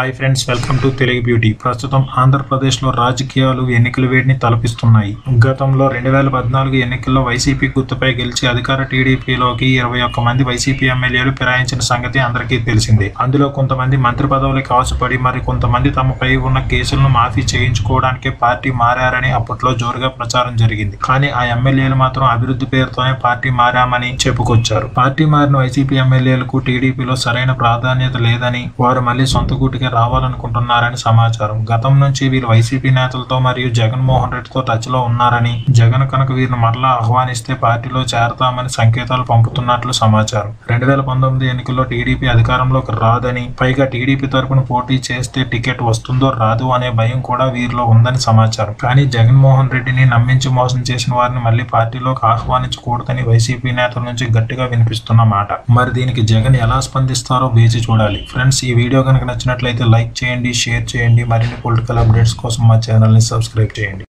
Hi friends welcome to Telugu beauty. ప్రస్తుతం ఆంధ్రప్రదేశ్లో రాజకీయాలు ఎన్నికల వేడిని తలపిస్తున్నాయి. గతంలో రెండు వేల పద్నాలుగు ఎన్నికల్లో వైసీపీ గుర్తుపై గెలిచి అధికార టీడీపీలోకి ఇరవై ఒక్క మంది వైసీపీ ఎమ్మెల్యేలు ఫిరాయించిన సంగతి అందరికీ తెలిసిందే. అందులో కొంతమంది మంత్రి పదవులకు ఆశపడి మరి కొంతమంది తమపై ఉన్న కేసులను మాఫీ చేయించుకోవడానికి పార్టీ మారారని అప్పట్లో జోరుగా ప్రచారం జరిగింది. కానీ ఆ ఎమ్మెల్యేలు మాత్రం అభివృద్ధి పేరుతోనే పార్టీ మారామని చెప్పుకొచ్చారు. పార్టీ మారిన వైసీపీ ఎమ్మెల్యేలకు టీడీపీలో సరైన ప్రాధాన్యత లేదని వారు మళ్ళీ సొంత గుటికి రావాలనుకుంటున్నారని సమాచారం. గతం నుంచి వీరు వైసీపీ నేతలతో మరియు జగన్మోహన్ రెడ్డితో టచ్లో ఉన్నారని జగన్ కనుక వీరిని మరలా ఆహ్వానిస్తే పార్టీలో చేరతామని సంకేతాలు పంపుతున్నట్లు సమాచారం. రెండు వేల పంతొమ్మిది ఎన్నికల్లో టీడీపీ అధికారంలోకి రాదని పైగా టీడీపీ తరపున పోటీ చేస్తే టికెట్ వస్తుందో రాదు అనే భయం కూడా వీరిలో ఉందని సమాచారం. కానీ జగన్మోహన్ రెడ్డిని నమ్మించి మోసం చేసిన వారిని మళ్ళీ పార్టీలోకి ఆహ్వానించకూడదని వైసీపీ నేతల నుంచి గట్టిగా వినిపిస్తున్న మాట. మరి దీనికి జగన్ ఎలా స్పందిస్తారో వేచి చూడాలి. ఫ్రెండ్స్ ఈ వీడియో కనుక నచ్చినట్లయితే లైక్ చేయండి షేర్ చేయండి. మరిన్ని పొలిటికల్ అప్డేట్స్ కోసం మా ఛానల్ని సబ్స్క్రైబ్ చేయండి.